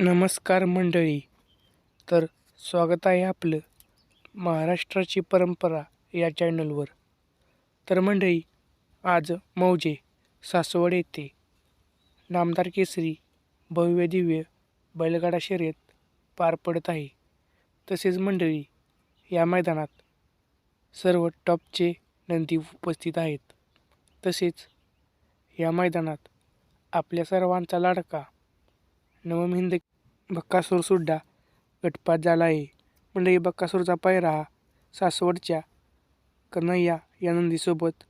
नमस्कार मंडळी. तर स्वागत आहे आपलं महाराष्ट्राची परंपरा या चॅनलवर. तर मंडळी आज मौजे सासवड येथे नामदार केसरी भव्य दिव्य बैलगाडा शर्यत पार पडत आहे. तसेच मंडळी या मैदानात सर्व टॉपचे नंदी उपस्थित आहेत. तसेच या मैदानात आपल्या सर्वांचा लाडका नवमहिंद बक्कासूरसुद्धा गटपात झाला आहे. मंडळी बक्कासूरचा पायरा हा सासवडच्या कन्हैया या नंदीसोबत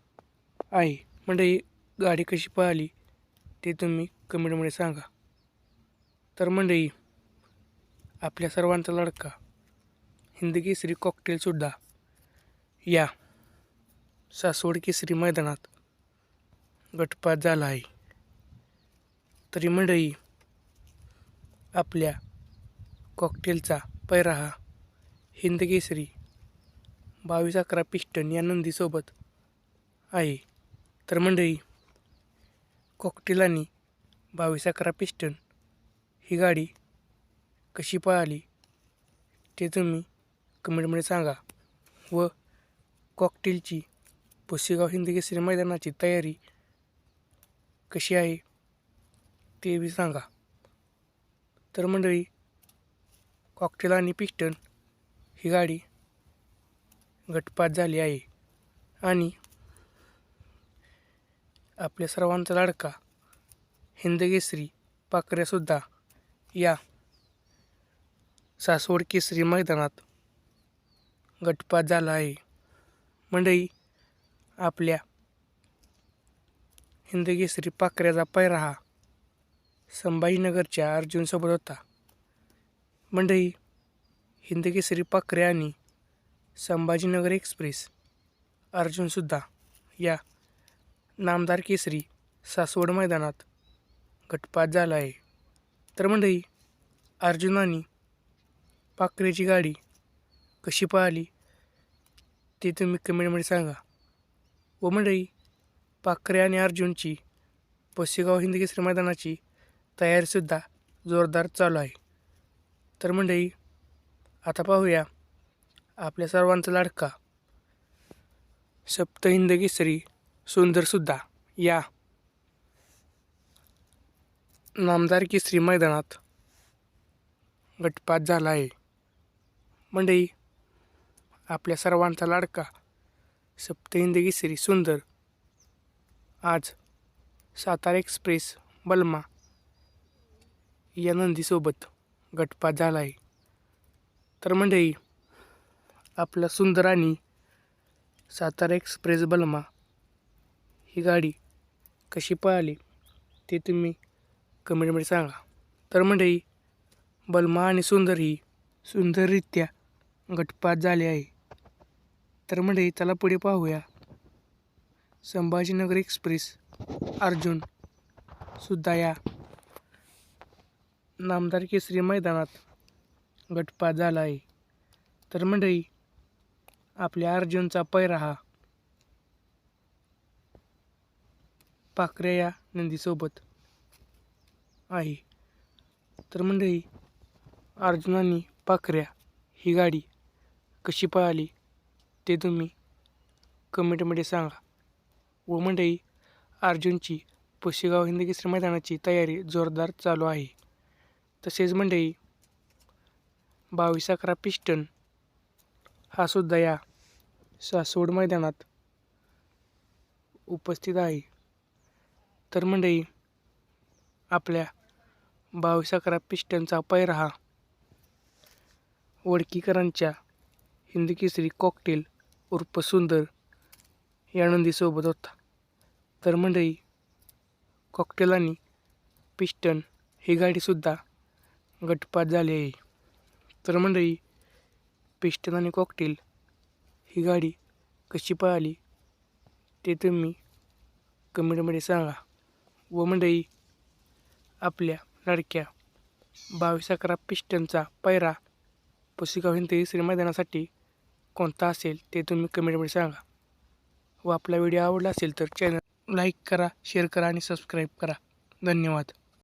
आहे. मंडळी गाडी कशी पळाली ते तुम्ही कमेंटमध्ये सांगा. तर मंडळी आपल्या सर्वांचा लडका हिंद केसरी कॉकटेलसुद्धा या सासवड केसरी मैदानात गटपात झाला आहे. तरी मंडळी आपल्या कॉकटेलचा पैरा हा हिंदकेसरी बावीस अकरा पिस्टन या नंदीसोबत आहे. तर मंडळी कॉकटेल आणि बावीस अकरा पिस्टन ही गाडी कशी पळाली ते तुम्ही कमेंटमध्ये सांगा व कॉकटेलची पुसेगाव हिंदकेसरी मैदानाची तयारी कशी आहे ते बी सांगा. तर मंडळी कॉकटेल आणि पिस्टन ही गाडी गटपात झाली आहे. आणि आपल्या सर्वांचा लाडका हिंदकेसरी पाखऱ्यासुद्धा पाकऱ्यासुद्धा या सासवड केसरी मैदानात गटपात झाला आहे. मंडळी आपल्या हिंदकेसरी पाखऱ्याचा पाकऱ्याचा पैरा हा संभाजीनगरच्या अर्जुनसोबत होता. मंडळी हिंदकेसरी पाखरे आणि संभाजीनगर एक्सप्रेस अर्जुनसुद्धा या नामदार केसरी सासवड मैदानात गटपात झाला आहे. तर मंडळी अर्जुनानी पाखरेची गाडी कशी पळाली ते तुम्ही कमेंटमध्ये सांगा. व मंडळी पाखरे आणि अर्जुनची पसेगाव हिंदकेसरी मैदानाची तयारीसुद्धा जोरदार चालू आहे. तर मंडळी आता पाहूया आपल्या सर्वांचा लाडका सप्तहिंद केसरी सुंदरसुद्धा या नामदार केसरी मैदानात गटपात झाला आहे. मंडळी आपल्या सर्वांचा लाडका सप्तहिंदगी श्री सुंदर आज सातारा एक्सप्रेस बलमा या नंदीसोबत गटपात झाला आहे तर मंडळी आपला सुंदर आणि सातारा एक्सप्रेस बलमा ही गाडी कशी पळाली ते तुम्ही कमेंटमध्ये सांगा. तर मंडळी बलमा आणि सुंदर ही सुंदररित्या गटपात झाले आहे. तर मंडळी त्याला पुढे पाहूया. संभाजीनगर एक्सप्रेस अर्जुन सुद्धा या नामदार केसरी मैदानात गटपात झाला आहे तर मंडळी आपल्या अर्जुनचा पैरा हा पाखऱ्या या नंदीसोबत आहे. तर मंडळी अर्जुनानी पाखऱ्या ही गाडी कशी पळाली ते तुम्ही कमेंटमध्ये सांगा. व मंडळी अर्जुनची पुशेगाव हिंदकेसरी मैदानाची तयारी जोरदार चालू आहे. तसेच मंडळी बावीस अकरा पिस्टन हा सुद्धा या सासवड मैदानात उपस्थित आहे. तर मंडळी आपल्या बावीस अकरा पिस्टनचा पैरा हा वडकीकरांच्या हिंदकेसरी कॉकटेल उर्फ सुंदर या नंदीसोबत होता. तर मंडळी कॉकटेल आणि पिस्टन ही गाडीसुद्धा गटपात झाली आहे. तर मंडळी पिस्टन आणि कॉकटेल ही गाडी कशी पळाली ते तुम्ही कमेंटमध्ये सांगा. व मंडळी आपल्या लडक्या बावीस अकरा पिस्टनचा पैरा पुसिगाव हिंदी श्री मैदानासाठी कोणता असेल ते तुम्ही कमेंटमध्ये सांगा. व आपला व्हिडिओ आवडला असेल तर चॅनल लाईक करा शेअर करा आणि सबस्क्राईब करा. धन्यवाद.